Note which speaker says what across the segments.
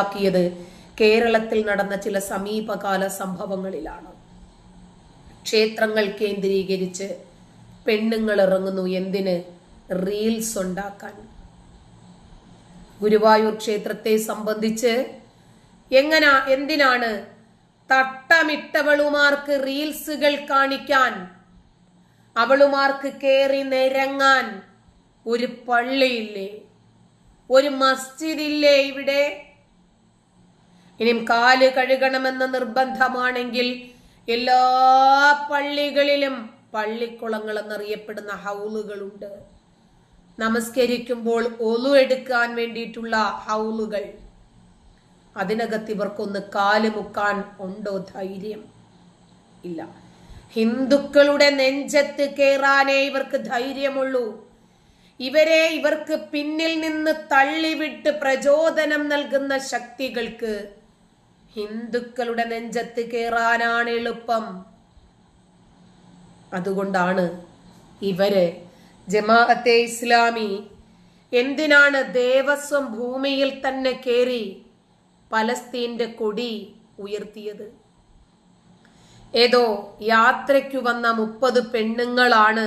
Speaker 1: ആക്കിയത് കേരളത്തിൽ നടന്ന ചില സമീപകാല സംഭവങ്ങളിലാണ്. ക്ഷേത്രങ്ങൾ കേന്ദ്രീകരിച്ച് പെണ്ണുങ്ങൾ ഇറങ്ങുന്നു എന്തിന്? റീൽസ് ഉണ്ടാക്കാൻ. ഗുരുവായൂർ ക്ഷേത്രത്തെ സംബന്ധിച്ച് എങ്ങനാ എന്തിനാണ് തട്ടമിട്ടവളുമാർക്ക് റീൽസുകൾ കാണിക്കാൻ? അവളുമാർക്ക് കേറി നിരങ്ങാൻ ഒരു പള്ളിയില്ലേ? ഒരു മസ്ജിദില്ലേ ഇവിടെ? ഇനിയും കാൽ കഴുകണമെന്ന് നിർബന്ധമാണെങ്കിൽ എല്ലാ പള്ളികളിലും പള്ളിക്കുളങ്ങൾ എന്നറിയപ്പെടുന്ന ഹൗലുകളുണ്ട് നമസ്കരിക്കുമ്പോൾ ഒലു എടുക്കാൻ വേണ്ടിയിട്ടുള്ള ഹൗലുകൾ അതിനകത്ത് ഇവർക്കൊന്ന് കാൽ മുക്കാൻ ഉണ്ടോ ധൈര്യം? ഇല്ല. ഹിന്ദുക്കളുടെ നെഞ്ചത്ത് കയറാനേ ഇവർക്ക് ധൈര്യമുള്ളൂ. ഇവരെ ഇവർക്ക് പിന്നിൽ നിന്ന് തള്ളിവിട്ട് പ്രചോദനം നൽകുന്ന ശക്തികൾക്ക് ഹിന്ദുക്കളുടെ നെഞ്ചത്ത് കയറാനാണ് എളുപ്പം. അതുകൊണ്ടാണ് ഇവർ ജമാഅത്തെ ഇസ്ലാമി എന്തിനാണ് ദേവസ്വം ഭൂമിയിൽ തന്നെ കയറി പലസ്തീന്റെ കൊടി ഉയർത്തിയത്? ഏതോ യാത്രയ്ക്കു വന്ന മുപ്പത് പെണ്ണുങ്ങളാണ്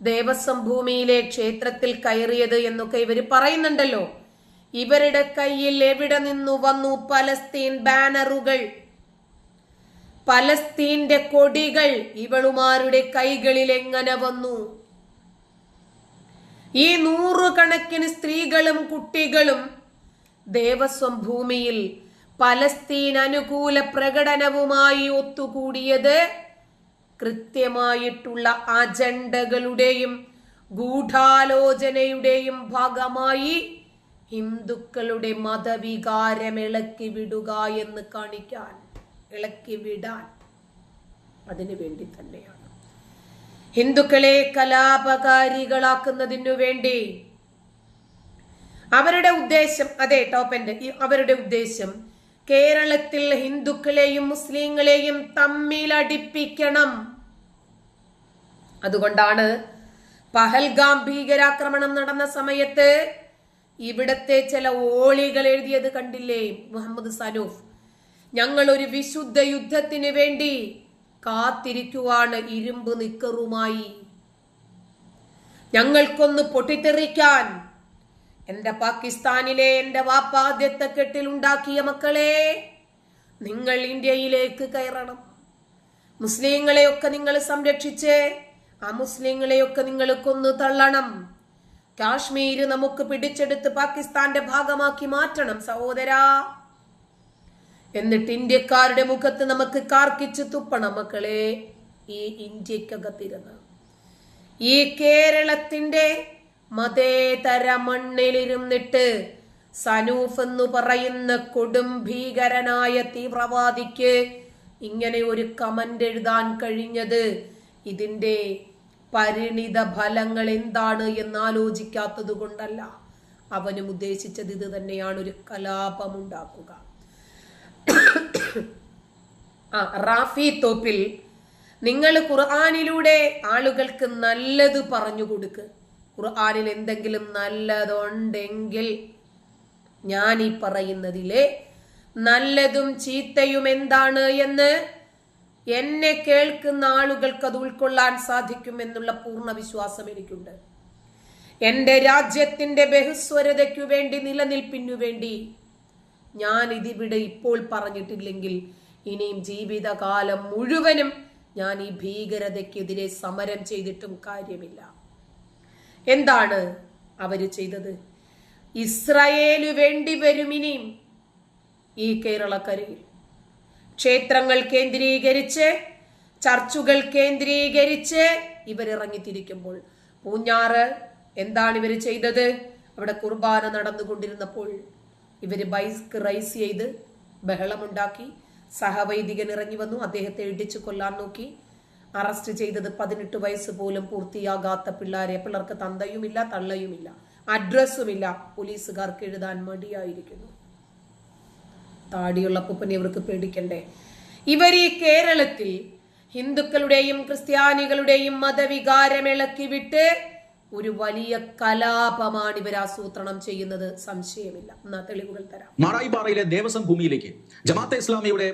Speaker 1: ദേവസ്വം ഭൂമിയിലെ ക്ഷേത്രത്തിൽ കയറിയത് എന്നൊക്കെ ഇവർ പറയുന്നുണ്ടല്ലോ. ഇവരുടെ കയ്യിൽ എവിടെ നിന്നു വന്നു പലസ്തീൻ ബാനറുകൾ? പലസ്തീന്റെ കൊടികൾ ഇവളുമാരുടെ കൈകളിൽ എങ്ങനെ വന്നു? ഈ നൂറുകണക്കിന് സ്ത്രീകളും കുട്ടികളും ദേവസ്വം ഭൂമിയിൽ പലസ്തീൻ അനുകൂല പ്രകടനവുമായി ഒത്തുകൂടിയത് കൃത്യമായിട്ടുള്ള അജണ്ടകളുടെയും ഗൂഢാലോചനയുടെയും ഭാഗമായി ഹിന്ദുക്കളുടെ മതവികാരം ഇളക്കി വിടുക എന്ന് കാണിക്കാൻ ഇളക്കി വിടാൻ അതിനു വേണ്ടി തന്നെയാണ്. ഹിന്ദുക്കളെ കലാപകാരികളാക്കുന്നതിനു വേണ്ടി അവരുടെ ഉദ്ദേശം അതെ ടോപ്പന്റെ അവരുടെ ഉദ്ദേശം കേരളത്തിൽ ഹിന്ദുക്കളെയും മുസ്ലിങ്ങളെയും തമ്മിലടിപ്പിക്കണം അതുകൊണ്ടാണ് പഹൽഗാം ഭീകരാക്രമണം നടന്ന സമയത്ത് ഇവിടത്തെ ചില ഓളികൾ എഴുതിയത് കണ്ടില്ലേ മുഹമ്മദ് സനൂഫ്? ഞങ്ങൾ ഒരു വിശുദ്ധ യുദ്ധത്തിന് വേണ്ടി കാത്തിരിക്കുവാണ് ഇരുമ്പ് നിക്കറുമായി. ഞങ്ങൾക്കൊന്ന് പൊട്ടിത്തെറിക്കാൻ എന്റെ പാകിസ്ഥാനിലെ എന്റെ വാപ്പാദ്യത്തെ കെട്ടിലുണ്ടാക്കിയ മക്കളെ നിങ്ങൾ ഇന്ത്യയിലേക്ക് കയറണം. മുസ്ലിങ്ങളെയൊക്കെ നിങ്ങൾ സംരക്ഷിച്ച് ആ മുസ്ലിങ്ങളെയൊക്കെ നിങ്ങൾ കൊന്നു തള്ളണം. കാശ്മീര് നമുക്ക് പിടിച്ചെടുത്ത് പാകിസ്ഥാന്റെ ഭാഗമാക്കി മാറ്റണം സഹോദരാ. എന്നിട്ട് ഇന്ത്യക്കാരുടെ മുഖത്ത് നമുക്ക് കാർക്കിച്ച് തുപ്പണം മക്കളെ. ഈ ഇന്ത്യക്കകത്തിരുന്ന്. ഈ കേരളത്തിന്റെ മതേതര മണ്ണിലിരുന്നിട്ട് സനൂഫ് എന്ന് പറയുന്ന കൊടും ഭീകരനായ തീവ്രവാദിക്ക് ഇങ്ങനെ ഒരു കമന്റ് എഴുതാൻ കഴിഞ്ഞത് ഇതിന്റെ പരിണിത ഫലങ്ങൾ എന്താണ് എന്ന് ആലോചിക്കാത്തത് കൊണ്ടല്ല. അവനും ഉദ്ദേശിച്ചത് ഇത് തന്നെയാണ് ഒരു കലാപമുണ്ടാക്കുക. ആ റാഫി തോപ്പിൽ നിങ്ങൾ ഖുർആാനിലൂടെ ആളുകൾക്ക് നല്ലത് പറഞ്ഞു കൊടുക്ക്. ഖുർആാനിൽ എന്തെങ്കിലും നല്ലതുണ്ടെങ്കിൽ ഞാൻ ഈ പറയുന്നതിലെ നല്ലതും ചീത്തയും എന്താണ് എന്ന് എന്നെ കേൾക്കുന്ന ആളുകൾക്ക് അത് ഉൾക്കൊള്ളാൻ സാധിക്കും എന്നുള്ള പൂർണ വിശ്വാസം എനിക്കുണ്ട്. എന്റെ രാജ്യത്തിന്റെ ബഹുസ്വരതയ്ക്കു വേണ്ടി നിലനിൽപ്പിനു വേണ്ടി ഞാൻ ഇതിവിടെ ഇപ്പോൾ പറഞ്ഞിട്ടില്ലെങ്കിൽ ഇനിയും ജീവിതകാലം മുഴുവനും ഞാൻ ഈ ഭീകരതയ്ക്കെതിരെ സമരം ചെയ്തിട്ടും കാര്യമില്ല. എന്താണ് അവർ ചെയ്തത്? ഇസ്രായേലു വേണ്ടി വരും ഇനിയും ഈ കേരളക്കരയിൽ. ക്ഷേത്രങ്ങൾ കേന്ദ്രീകരിച്ച് ചർച്ചുകൾ കേന്ദ്രീകരിച്ച് ഇവരിറങ്ങിത്തിരിക്കുമ്പോൾ പൂഞ്ഞാറ് എന്താണ് ഇവർ ചെയ്തത്? അവിടെ കുർബാന നടന്നുകൊണ്ടിരുന്നപ്പോൾ ഇവർ ബൈക്ക് റൈസ് ചെയ്ത് ബഹളമുണ്ടാക്കി. സഹവൈദികൻ ഇറങ്ങി വന്നു അദ്ദേഹത്തെ ഇടിച്ചു കൊല്ലാൻ നോക്കി. അറസ്റ്റ് ചെയ്തത് പതിനെട്ട് വയസ്സ് പോലും പൂർത്തിയാകാത്ത പിള്ളേരെ. പിള്ളേർക്ക് തന്തയുമില്ല തള്ളയുമില്ല അഡ്രസ്സുമില്ല. പോലീസുകാർക്ക് എഴുതാൻ മടിയായിരിക്കുന്നു. താടിയുള്ള അപ്പൂപ്പനെ ഇവർക്ക് പേടിക്കണ്ടേ? ഇവർ ഈ കേരളത്തിൽ ഹിന്ദുക്കളുടെയും ക്രിസ്ത്യാനികളുടെയും മതവികാരം വിട്ട് ഒരു വലിയ കലാപമാണ് ഇവർ ആസൂത്രണം ചെയ്യുന്നത്. സംശയമില്ല. എന്നാ തെളിവുകൾ തരാം.
Speaker 2: മാറായിപ്പാറയിലെ ദേവസ്വം ഭൂമിയിലേക്ക് ജമാഅത്തെ ഇസ്ലാമിയുടെ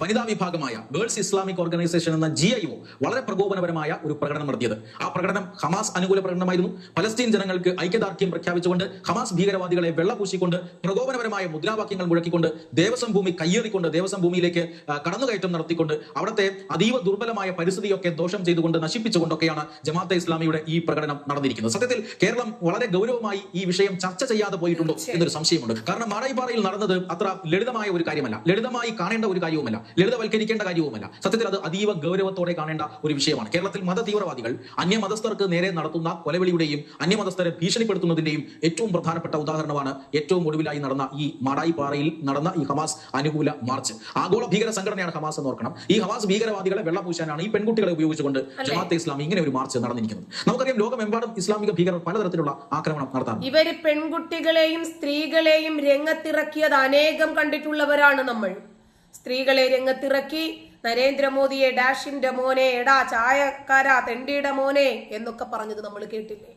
Speaker 2: വനിതാ വിഭാഗമായ ഗേൾസ് ഇസ്ലാമിക് ഓർഗനൈസേഷൻ എന്ന ജി ഐ ഒ വളരെ പ്രകോപനപരമായ ഒരു പ്രകടനം നടത്തിയത്. ആ പ്രകടനം ഹമാസ് അനുകൂല പ്രകടനമായിരുന്നു. പലസ്തീൻ ജനങ്ങൾക്ക് ഐക്യദാർഢ്യം പ്രഖ്യാപിച്ചുകൊണ്ട് ഹമാസ് ഭീകരവാദികളെ വെള്ളപൂശിക്കൊണ്ട് പ്രകോപനപരമായ മുദ്രാവാക്യങ്ങൾ മുഴക്കിക്കൊണ്ട് ദേവസ്വം ഭൂമി കയ്യേറിക്കൊണ്ട് ദേവസ്വം ഭൂമിയിലേക്ക് കടന്നുകയറ്റം നടത്തിക്കൊണ്ട് അവിടുത്തെ അതീവ ദുർബലമായ പരിസ്ഥിതിയൊക്കെ ദോഷം ചെയ്തുകൊണ്ട് നശിപ്പിച്ചുകൊണ്ടൊക്കെയാണ് ജമാഅത്തെ ഇസ്ലാമിയുടെ ഈ പ്രകടനം നടന്നിരിക്കുന്നത്. സത്യത്തിൽ കേരളം വളരെ ഗൗരവമായി ഈ വിഷയം ചർച്ച ചെയ്യാതെ പോയിട്ടുണ്ടോ എന്നൊരു സംശയമുണ്ട്. കാരണം മാറായിപ്പാറയിൽ നടന്നത് അത്ര ലളിതമായ ഒരു കാര്യമല്ല. ലളിതമായി കാണേണ്ട ഒരു കാര്യവുമല്ല. ലളിതവൽക്കരിക്കേണ്ട കാര്യവുമല്ല. സത്യത്തിൽ അത് അതീവ ഗൗരവത്തോടെ കാണേണ്ട ഒരു വിഷയമാണ്. കേരളത്തിൽ മത തീവ്രവാദികൾ അന്യമതസ്ഥർക്ക് നേരെ നടത്തുന്ന കൊലവിളിയുടെയും അന്യമതസ്ഥരെ ഭീഷണിപ്പെടുത്തുന്നതിന്റെയും ഏറ്റവും പ്രധാനപ്പെട്ട ഉദാഹരണമാണ് ഏറ്റവും ഒടുവിലായി നടന്ന ഈ മാടായിപ്പാറയിൽ നടന്ന ഈ ഹമാസ് അനുകൂല മാർച്ച്. ആഗോള ഭീകര സംഘടനയാണ് ഹമാസ് എന്ന് ഓർക്കണം. ഈ ഹമാസ് ഭീകരവാദികളെ വെള്ളപൂശാനാണ് ഈ പെൺകുട്ടികളെ ഉപയോഗിച്ചുകൊണ്ട് ജമാഅത്തെ ഇസ്ലാമി ഇങ്ങനെ ഒരു മാർച്ച് നടന്നിരിക്കുന്നത്. നമുക്കറിയാം ലോകമെമ്പാടും ഇസ്ലാമിക ഭീകരർ പലതരത്തിലുള്ള ആക്രമണം നടത്താറുണ്ട്.
Speaker 1: ഇവർ പെൺകുട്ടികളെയും സ്ത്രീകളെയും രംഗത്തിറക്കിയത് അനേകം കണ്ടിട്ടുള്ളവരാണ് നമ്മൾ. സ്ത്രീകളെ രംഗത്തിറക്കി. നരേന്ദ്രമോദിയെ ഡാഷിന്റെ മോനെ എടാ ചായക്കാര തെണ്ടിയുടെ മോനെ എന്നൊക്കെ പറഞ്ഞത് നമ്മൾ കേട്ടില്ലേ?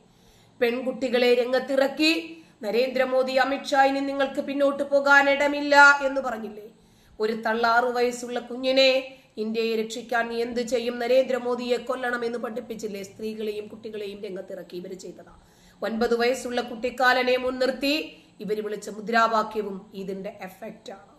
Speaker 1: പെൺകുട്ടികളെ രംഗത്തിറക്കി. നരേന്ദ്രമോദി അമിത്ഷായിന് നിങ്ങൾക്ക് പിന്നോട്ട് പോകാൻ ഇടമില്ല എന്ന് പറഞ്ഞില്ലേ? ഒരു തള്ളാറു വയസ്സുള്ള കുഞ്ഞിനെ ഇന്ത്യയെ രക്ഷിക്കാൻ നീ എന്ത് ചെയ്യും? നരേന്ദ്രമോദിയെ കൊല്ലണം എന്ന് പഠിപ്പിച്ചില്ലേ സ്ത്രീകളെയും കുട്ടികളെയും രംഗത്തിറക്കി. ഇവർ ചെയ്തതാ. ഒൻപത് വയസ്സുള്ള കുട്ടിക്കാലനെ മുൻനിർത്തി ഇവർ വിളിച്ച മുദ്രാവാക്യവും ഇതിന്റെ എഫക്റ്റ് ആണ്.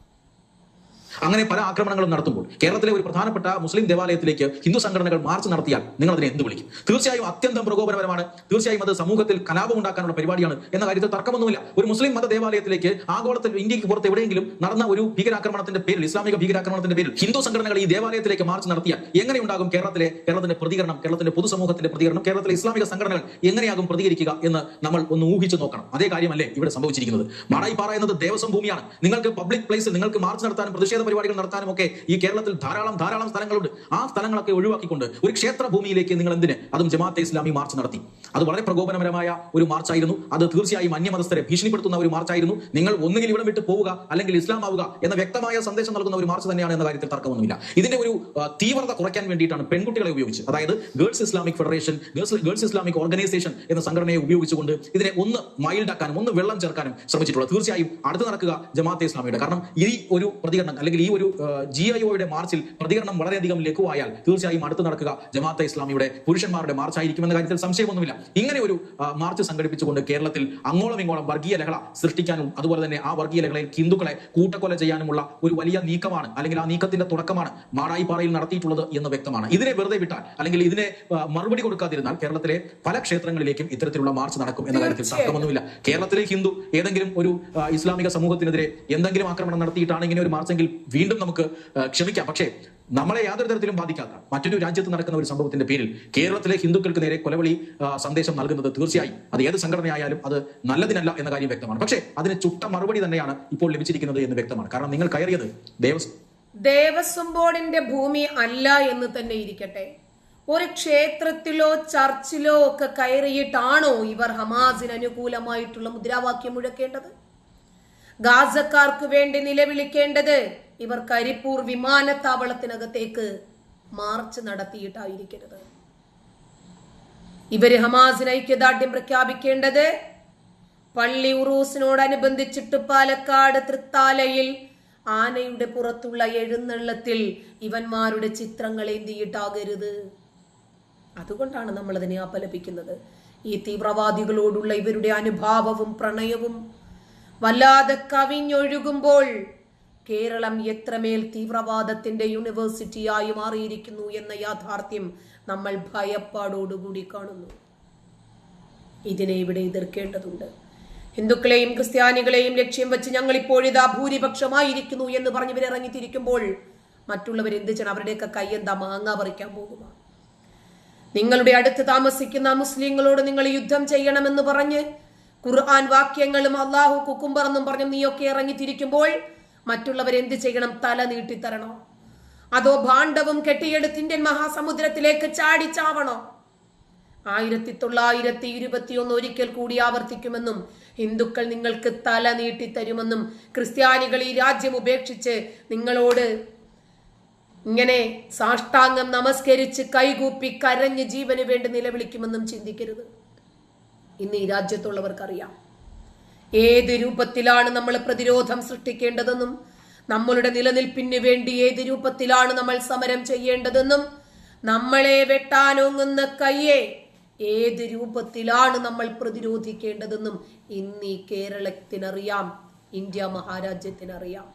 Speaker 2: അങ്ങനെ പല ആക്രമണങ്ങളും നടത്തുമ്പോൾ കേരളത്തിലെ ഒരു പ്രധാനപ്പെട്ട മുസ്ലിം ദേവാലയത്തിലേക്ക് ഹിന്ദു സംഘടനകൾ മാർച്ച് നടത്തിയാൽ നിങ്ങൾ അതിനെ എന്ത് വിളിക്കും? തീർച്ചയായും അത്യന്തം പ്രകോപനപരമാണ്. തീർച്ചയായും അത് സമൂഹത്തിൽ കലാപം ഉണ്ടാക്കാനുള്ള പരിപാടിയാണ് എന്ന കാര്യത്തിൽ തർക്കമൊന്നുമില്ല. ഒരു മുസ്ലിം മത ദേവാലയത്തിലേക്ക് ആഗോളത്തിൽ ഇന്ത്യയ്ക്ക് പുറത്ത് എവിടെയെങ്കിലും നടന്ന ഒരു ഭീകരാക്രമണത്തിന്റെ പേരിൽ ഇസ്ലാമിക ഭീകരാക്രമണത്തിന്റെ പേരിൽ ഹിന്ദു സംഘടനകൾ ഈ ദേവാലയത്തിലേക്ക് മാർച്ച് നടത്തിയാൽ എങ്ങനെയുണ്ടാകും കേരളത്തിലെ കേരളത്തിന്റെ പ്രതികരണം കേരളത്തിന്റെ പൊതുസമൂഹത്തിന്റെ പ്രതികരണം കേരളത്തിലെ ഇസ്ലാമിക സംഘടനകൾ എങ്ങനെയാകും പ്രതികരിക്കുക എന്ന് നമ്മൾ ഒന്ന് ഊഹിച്ചു നോക്കണം. അതേ കാര്യമല്ലേ ഇവിടെ സംഭവിച്ചിരിക്കുന്നത്. മാടായിപ്പാറ എന്നത് ദേവസ്വം ഭൂമിയാണ്. നിങ്ങൾക്ക് പബ്ലിക് പ്ലേസിൽ നിങ്ങൾക്ക് മാർച്ച് നടത്താനും പ്രതിഷേധ പരിപാടികൾ നടത്താനും ഒക്കെ ഈ കേരളത്തിൽ ധാരാളം ധാരാളം സ്ഥലങ്ങളുണ്ട്. ആ സ്ഥലങ്ങളൊക്കെ ഒഴിവാക്കിക്കൊണ്ട് ഒരു ക്ഷേത്ര ഭൂമിയിലേക്ക് നിങ്ങൾ എന്തിന്? അതും ജമാഅത്തെ ഇസ്ലാമി മാർച്ച് നടത്തി. അത് വളരെ പ്രകോപനപരമായ ഒരു മാർച്ചായിരുന്നു. അത് തീർച്ചയായും അന്യമതസ്ഥരെ ഭീഷണിപ്പെടുത്തുന്ന ഒരു മാർച്ചായിരുന്നു. നിങ്ങൾ ഒന്നുകിൽ ഇവിടെ വിട്ട് പോവുക അല്ലെങ്കിൽ ഇസ്ലാം ആവുക എന്ന വ്യക്തമായ സന്ദേശം നൽകുന്ന ഒരു മാർച്ച് തന്നെയാണ് എന്ന കാര്യത്തിൽ തർക്കമൊന്നുമില്ല. ഇതിന്റെ ഒരു തീവ്രത കുറയ്ക്കാൻ വേണ്ടിയിട്ടാണ് പെൺകുട്ടികളെ ഉപയോഗിച്ച്. അതായത് girls Islamic federation girls Islamic organisation എന്ന സംഘടനയെ ഉപയോഗിച്ചുകൊണ്ട് ഇതിനെ ഒന്ന് മൈൽഡാക്കാനും ഒന്ന് വെള്ളം ചേർക്കാനും ശ്രമിച്ചിട്ടുള്ളത്. തീർച്ചയായും അടുത്ത് നടക്കുക ജമാഅത്തെ ഇസ്ലാമിയുടെ. കാരണം ഈ ഒരു പ്രതികരണം അല്ലെങ്കിൽ ഈ ഒരു ജി ഐ ഒയുടെ മാർച്ചിൽ പ്രതികരണം വളരെയധികം ലഘുവായാൽ തീർച്ചയായും അടുത്ത് നടക്കുക. ജമാഅത്തെ ഇസ്ലാമിയുടെ പുരുഷന്മാരുടെ മാർച്ച് ആയിരിക്കുമെന്ന കാര്യത്തിൽ സംശയമൊന്നുമില്ല. ഇങ്ങനെ ഒരു മാർച്ച് സംഘടിപ്പിച്ചുകൊണ്ട് കേരളത്തിൽ അങ്ങോളം ഇങ്ങോളം വർഗീയ ലഹള സൃഷ്ടിക്കാനും അതുപോലെ തന്നെ ആ വർഗീയ ലഹളയിൽ ഹിന്ദുക്കളെ കൂട്ടക്കൊല ചെയ്യാനുമുള്ള ഒരു വലിയ നീക്കമാണ് അല്ലെങ്കിൽ ആ നീക്കത്തിന്റെ തുടക്കമാണ് മാടായിപ്പാറയിൽ നടത്തിയിട്ടുള്ളത് എന്ന് വ്യക്തമാണ്. ഇതിനെ വെറുതെ വിട്ടാൽ അല്ലെങ്കിൽ ഇതിനെ മറുപടി കൊടുക്കാതിരുന്നാൽ കേരളത്തിലെ പല ക്ഷേത്രങ്ങളിലേക്കും ഇത്തരത്തിലുള്ള മാർച്ച് നടക്കും എന്ന കാര്യത്തിൽ തർക്കമൊന്നുമില്ല. കേരളത്തിലെ ഹിന്ദു ഏതെങ്കിലും ഒരു ഇസ്ലാമിക സമൂഹത്തിനെതിരെ എന്തെങ്കിലും ആക്രമണം നടത്തിയിട്ടാണ് ഇങ്ങനെ ഒരു മാർച്ചെങ്കിൽ വീണ്ടും നമുക്ക് ക്ഷമിക്കാം. പക്ഷേ നമ്മളെ യാതൊരു തരത്തിലും ബാധിക്കാത്ത മറ്റൊരു രാജ്യത്ത് നടക്കുന്ന ഒരു സംഭവത്തിന്റെ പേരിൽ കേരളത്തിലെ ഹിന്ദുക്കൾക്ക് നേരെ കൊലവിളി സന്ദേശം നൽകുന്നത് തീർച്ചയായും അത് ഏത് സംഘടനയായാലും അത് നല്ലതിനല്ല എന്ന കാര്യം വ്യക്തമാണ്. പക്ഷേ അതിന് ചുട്ട മറുപടി തന്നെയാണ് ഇപ്പോൾ ലഭിച്ചിരിക്കുന്നത് എന്ന് വ്യക്തമാണ്. കാരണം നിങ്ങൾ കയറിയത് ദേവസ്വം
Speaker 1: ദേവസ്വം ബോർഡിന്റെ ഭൂമി അല്ല എന്ന് തന്നെ ഇരിക്കട്ടെ. ഒരു ക്ഷേത്രത്തിലോ ചർച്ചിലോ ഒക്കെ കയറിയിട്ടാണോ ഇവർ ഹമാസിന് അനുകൂലമായിട്ടുള്ള മുദ്രാവാക്യം മുഴക്കേണ്ടത്? ഗാസക്കാർക്ക് വേണ്ടി നിലവിളിക്കേണ്ടത് ഇവർ കരിപ്പൂർ വിമാനത്താവളത്തിനകത്തേക്ക് മാർച്ച് നടത്തിയിട്ടായിരിക്കരുത്. ഇവർ ഹമാസിന് ഐക്യദാർഢ്യം പ്രഖ്യാപിക്കേണ്ടത് പള്ളി ഉറൂസിനോടനുബന്ധിച്ചിട്ട് പാലക്കാട് തൃത്താലയിൽ ആനയുടെ പുറത്തുള്ള എഴുന്നള്ളത്തിൽ ഇവന്മാരുടെ ചിത്രങ്ങൾ എന്തിയിട്ടാകരുത്? അതുകൊണ്ടാണ് നമ്മൾ അതിനെ അപലപിക്കുന്നത്. ഈ തീവ്രവാദികളോടുള്ള ഇവരുടെ അനുഭാവവും പ്രണയവും വല്ലാതെ കവിഞ്ഞൊഴുകുമ്പോൾ കേരളം എത്രമേൽ തീവ്രവാദത്തിന്റെ യൂണിവേഴ്സിറ്റിയായി മാറിയിരിക്കുന്നു എന്ന യാഥാർത്ഥ്യം നമ്മൾ ഭയപ്പാടോടുകൂടി കാണുന്നു. ഇതിനെ ഇവിടെ എതിർക്കേണ്ടതുണ്ട്. ഹിന്ദുക്കളെയും ക്രിസ്ത്യാനികളെയും ലക്ഷ്യം വെച്ച് ഞങ്ങൾ ഇപ്പോഴിതാ ഭൂരിപക്ഷമായിരിക്കുന്നു എന്ന് പറഞ്ഞ് ഇറങ്ങിത്തിരിക്കുമ്പോൾ മറ്റുള്ളവർ എന്ത് ചെയ്യണം? അവരുടെയൊക്കെ എന്താ മാങ്ങ പറിക്കാൻ പോകുക? നിങ്ങളുടെ അടുത്ത് താമസിക്കുന്ന മുസ്ലിങ്ങളോട് നിങ്ങൾ യുദ്ധം ചെയ്യണമെന്ന് പറഞ്ഞ് ഖുർആൻ വാക്യങ്ങളും അള്ളാഹു കുക്കുംബറെന്നും പറഞ്ഞു നീയൊക്കെ ഇറങ്ങിത്തിരിക്കുമ്പോൾ മറ്റുള്ളവർ എന്ത് ചെയ്യണം? തല നീട്ടിത്തരണോ. അതോ ഭാണ്ഡവും കെട്ടിയെടുത്ത് ഇന്ത്യൻ മഹാസമുദ്രത്തിലേക്ക് ചാടിച്ചാവണോ ആയിരത്തി തൊള്ളായിരത്തി ഇരുപത്തിയൊന്ന് ഒരിക്കൽ കൂടി ആവർത്തിക്കുമെന്നും ഹിന്ദുക്കൾ നിങ്ങൾക്ക് തല നീട്ടിത്തരുമെന്നും ക്രിസ്ത്യാനികൾ ഈ രാജ്യം ഉപേക്ഷിച്ച് നിങ്ങളോട് ഇങ്ങനെ സാഷ്ടാംഗം നമസ്കരിച്ച് കൈകൂപ്പി കരഞ്ഞ് ജീവന് വേണ്ടി നിലവിളിക്കുമെന്നും ചിന്തിക്കരുത്. ഇന്ന് ഈ രാജ്യത്തുള്ളവർക്കറിയാം. ഏത് രൂപത്തിലാണ് നമ്മൾ പ്രതിരോധം സൃഷ്ടിക്കേണ്ടതെന്നും നമ്മളുടെ നിലനിൽപ്പിന് വേണ്ടി ഏത് രൂപത്തിലാണ് നമ്മൾ സമരം ചെയ്യേണ്ടതെന്നും നമ്മളെ വെട്ടാനൊങ്ങുന്ന കയ്യെ ഏത് രൂപത്തിലാണ് നമ്മൾ പ്രതിരോധിക്കേണ്ടതെന്നും ഇന്ന് ഈ കേരളത്തിനറിയാം ഇന്ത്യ മഹാരാജ്യത്തിനറിയാം.